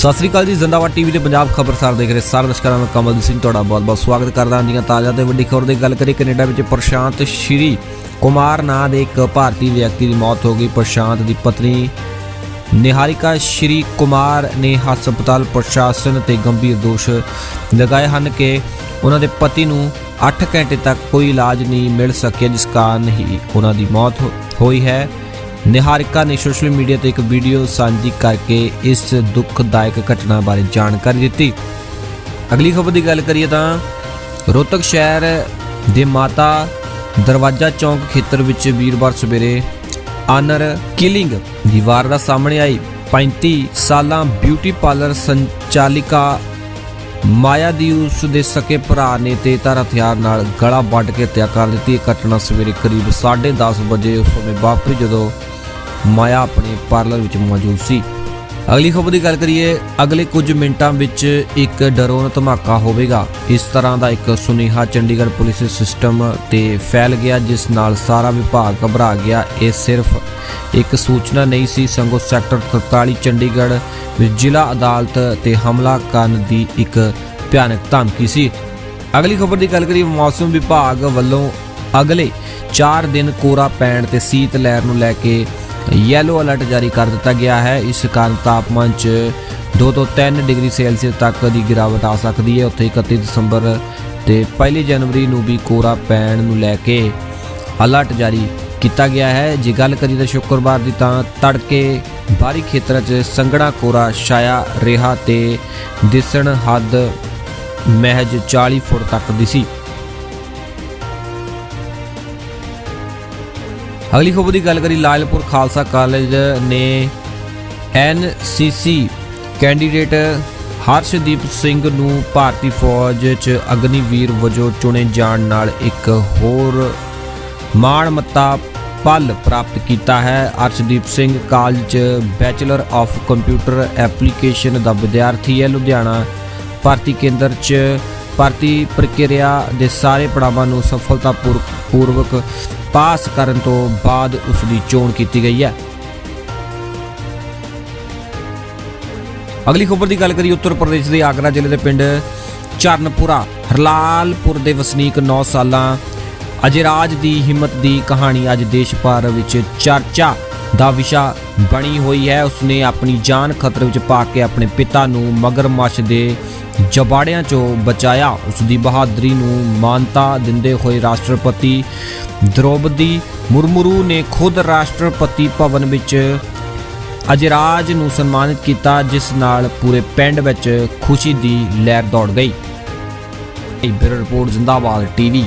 ਸਤਿ ਸ੍ਰੀ ਅਕਾਲ ਜੀ, ਜ਼ਿੰਦਾਬਾਦ ਟੀਵੀ ਤੇ ਪੰਜਾਬ ਖਬਰਸਾਰ ਦੇਖ ਰਹੇ ਸਾਰੇ ਦਰਸ਼ਕਾਂ ਨੂੰ, ਕਮਲ ਸਿੰਘ ਤੁਹਾਡਾ ਬਹੁਤ-ਬਹੁਤ ਸਵਾਗਤ ਕਰਦਾ ਹਾਂ। ਦੀਆਂ ਤਾਜ਼ਾ ਤੇ ਵੱਡੀ ਖਬਰ ਦੀ ਗੱਲ ਕਰੀਏ, ਕੈਨੇਡਾ ਵਿੱਚ ਪ੍ਰਸ਼ਾਂਤ ਸ਼੍ਰੀ ਕੁਮਾਰ ਨਾਂ ਦੇ ਇੱਕ ਭਾਰਤੀ ਵਿਅਕਤੀ ਦੀ ਮੌਤ ਹੋ ਗਈ। ਪ੍ਰਸ਼ਾਂਤ ਦੀ ਪਤਨੀ ਨਿਹਾਰਿਕਾ ਸ਼੍ਰੀ ਕੁਮਾਰ ਨੇ ਹਸਪਤਾਲ ਪ੍ਰਸ਼ਾਸਨ ਤੇ ਗੰਭੀਰ ਦੋਸ਼ ਲਗਾਏ ਹਨ ਕਿ ਉਹਨਾਂ ਦੇ ਪਤੀ ਨੂੰ 8 ਘੰਟੇ ਤੱਕ ਕੋਈ ਇਲਾਜ ਨਹੀਂ ਮਿਲ ਸਕਿਆ, ਜਿਸ ਕਾਰਨ ਹੀ ਉਹਨਾਂ ਦੀ ਮੌਤ ਹੋ- ਹੋਈ ਹੈ। ਨਿਹਾਰਿਕਾ ਨੇ ਸੋਸ਼ਲ ਮੀਡੀਆ ਤੇ ਇੱਕ ਵੀਡੀਓ ਸਾਂਝੀ ਕਰਕੇ ਇਸ ਦੁੱਖਦਾਇਕ ਘਟਨਾ ਬਾਰੇ ਜਾਣਕਾਰੀ ਦਿੱਤੀ। ਅਗਲੀ ਖਬਰ ਦੀ ਗੱਲ ਕਰੀਏ ਤਾਂ ਰੋਹਤਕ ਸ਼ਹਿਰ ਦੇ ਮਾਤਾ ਦਰਵਾਜ਼ਾ ਚੌਂਕ ਖੇਤਰ ਵਿੱਚ ਵੀਰਵਾਰ ਸਵੇਰੇ ਆਨਰ ਕਿਲਿੰਗ ਦੀ ਵਾਰਦਾਤ ਸਾਹਮਣੇ ਆਈ। 35 ਸਾਲਾਂ ਬਿਊਟੀ ਪਾਰਲਰ ਸੰਚਾਲਿਕਾ ਮਾਇਆ ਦੀ ਉਸ ਦੇ ਸਕੇ ਭਰਾ ਨੇ ਤੇਜ਼ਧਾਰ ਹਥਿਆਰ ਨਾਲ ਗਲਾ ਵੱਢ ਕੇ ਹੱਤਿਆ ਕਰ ਦਿੱਤੀ। ਇਹ ਘਟਨਾ ਸਵੇਰੇ ਕਰੀਬ 10:30 ਵਜੇ ਉਸ ਸਮੇਂ ਵਾਪਰੀ ਜਦੋਂ ਮਾਇਆ ਆਪਣੇ ਪਾਰਲਰ ਵਿੱਚ ਮੌਜੂਦ ਸੀ। ਅਗਲੀ ਖਬਰ ਦੀ ਗੱਲ ਕਰੀਏ, ਅਗਲੇ ਕੁਝ ਮਿੰਟਾਂ ਵਿੱਚ ਇੱਕ ਡਰੋਨ ਧਮਾਕਾ ਹੋਵੇਗਾ। ਇਸ ਤਰ੍ਹਾਂ ਦਾ ਇੱਕ ਸੁਨੇਹਾ ਚੰਡੀਗੜ੍ਹ ਪੁਲਿਸ ਸਿਸਟਮ ਤੇ ਫੈਲ ਗਿਆ, ਜਿਸ ਨਾਲ ਸਾਰਾ ਵਿਭਾਗ ਘਬਰਾ ਗਿਆ। ਇਹ ਸਿਰਫ ਇੱਕ ਸੂਚਨਾ ਨਹੀਂ ਸੀ, ਸੰਗੋ ਸੈਕਟਰ 43 ਚੰਡੀਗੜ੍ਹ ਵਿੱਚ ਜ਼ਿਲ੍ਹਾ ਅਦਾਲਤ ਤੇ ਹਮਲਾ ਕਰਨ ਦੀ ਇੱਕ ਭਿਆਨਕ ਧਮਕੀ ਸੀ। ਅਗਲੀ ਖਬਰ ਦੀ ਗੱਲ ਕਰੀਏ, ਮੌਸਮ ਵਿਭਾਗ ਵੱਲੋਂ ਅਗਲੇ 4 ਦਿਨ ਕੋਰਾ ਪੈਣ ਤੇ ਸੀਤ ਲਹਿਰ ਨੂੰ ਲੈ ਕੇ ਯੈਲੋ ਅਲਰਟ ਜਾਰੀ ਕਰ ਦਿੱਤਾ ਗਿਆ ਹੈ। ਇਸ ਕਾਰਨ ਤਾਪਮਾਨ 'ਚ 2 ਤੋਂ 3 ਡਿਗਰੀ ਸੈਲਸੀਅਸ ਤੱਕ ਦੀ ਗਿਰਾਵਟ ਆ ਸਕਦੀ ਹੈ। ਉੱਥੇ 31 ਦਸੰਬਰ ਤੇ 1 ਜਨਵਰੀ ਨੂੰ ਵੀ ਕੋਰਾ ਪੈਣ ਨੂੰ ਲੈ ਕੇ ਅਲਰਟ ਜਾਰੀ ਕੀਤਾ ਗਿਆ ਹੈ। ਜੇ ਗੱਲ ਕਰੀਏ ਤਾਂ ਸ਼ੁੱਕਰਵਾਰ ਦੀ ਤਾਂ ਤੜਕੇ ਬਾਹਰੀ ਖੇਤਰਾਂ 'ਚ ਸੰਘਣਾ ਕੋਰਾ ਛਾਇਆ ਰਿਹਾ ਤੇ ਦਿਸਣ ਹੱਦ ਮਹਿਜ 40 ਫੁੱਟ ਤੱਕ ਦੀ ਸੀ। ਅਗਲੀ ਖਬਰ ਦੀ ਗੱਲ ਕਰੀ ਲਾਲਪੁਰ ਖਾਲਸਾ ਕਾਲਜ ਨੇ ਐਨਸੀਸੀ ਕੈਂਡੀਡੇਟ ਹਰਸ਼ਦੀਪ ਸਿੰਘ ਨੂੰ ਭਾਰਤੀ ਫੌਜ 'ਚ ਅਗਨੀਵੀਰ ਵਜੋਂ ਚੁਣੇ ਜਾਣ ਨਾਲ ਇੱਕ ਹੋਰ ਮਾਣਮੱਤਾ ਪਲ ਪ੍ਰਾਪਤ ਕੀਤਾ ਹੈ। ਅਰਸ਼ਦੀਪ ਸਿੰਘ ਕਾਲਜ 'ਚ ਬੈਚਲਰ ਆਫ ਕੰਪਿਊਟਰ ਐਪਲੀਕੇਸ਼ਨ ਦਾ ਵਿਦਿਆਰਥੀ ਹੈ। ਲੁਧਿਆਣਾ ਭਾਰਤੀ ਕੇਂਦਰ 'ਚ ਭਰਤੀ ਪ੍ਰਕਿਰਿਆ ਦੇ ਸਾਰੇ ਪੜਾਵਾਂ ਨੂੰ ਸਫਲਤਾਪੂਰਵਕ ਪਾਸ ਕਰਨ ਤੋਂ ਬਾਅਦ ਉਸ ਦੀ ਚੋਣ ਕੀਤੀ ਗਈ ਹੈ। ਅਗਲੀ ਖਬਰ ਦੀ ਗੱਲ ਕਰੀਏ, ਉੱਤਰ ਪ੍ਰਦੇਸ਼ ਦੇ ਆਗਰਾ ਜ਼ਿਲ੍ਹੇ ਦੇ ਪਿੰਡ ਚਰਨਪੁਰਾ, ਹਰਲਾਲਪੁਰ ਦੇ ਵਸਨੀਕ 9 ਸਾਲਾਂ ਅਜਰਾਜ ਦੀ ਹਿੰਮਤ ਦੀ ਕਹਾਣੀ ਅੱਜ ਦੇਸ਼ ਭਰ ਵਿੱਚ ਚਰਚਾ ਦਾ ਵਿਸ਼ਾ ਬਣੀ ਹੋਈ ਹੈ। ਉਸਨੇ ਆਪਣੀ ਜਾਨ ਖਤਰੇ ਵਿੱਚ ਪਾ ਕੇ ਆਪਣੇ ਪਿਤਾ ਨੂੰ ਮਗਰਮੱਛ ਦੇ ਜਬਾੜਿਆਂ ਚੋਂ ਬਚਾਇਆ। ਉਸ ਦੀ ਬਹਾਦਰੀ ਨੂੰ ਮਾਨਤਾ ਦਿੰਦੇ ਹੋਏ ਰਾਸ਼ਟਰਪਤੀ ਦ੍ਰੋਪਦੀ ਮੁਰਮੁਰੂ ਨੇ ਖੁਦ ਰਾਸ਼ਟਰਪਤੀ ਭਵਨ ਵਿੱਚ ਅਜਰਾਜ ਨੂੰ ਸਨਮਾਨਿਤ ਕੀਤਾ, ਜਿਸ ਨਾਲ ਪੂਰੇ ਪਿੰਡ ਵਿੱਚ ਖੁਸ਼ੀ ਦੀ ਲਹਿਰ ਦੌੜ ਗਈ। ਇਹ ਬਿਊਰੋ ਰਿਪੋਰਟ, ਜ਼ਿੰਦਾਬਾਦ ਟੀਵੀ।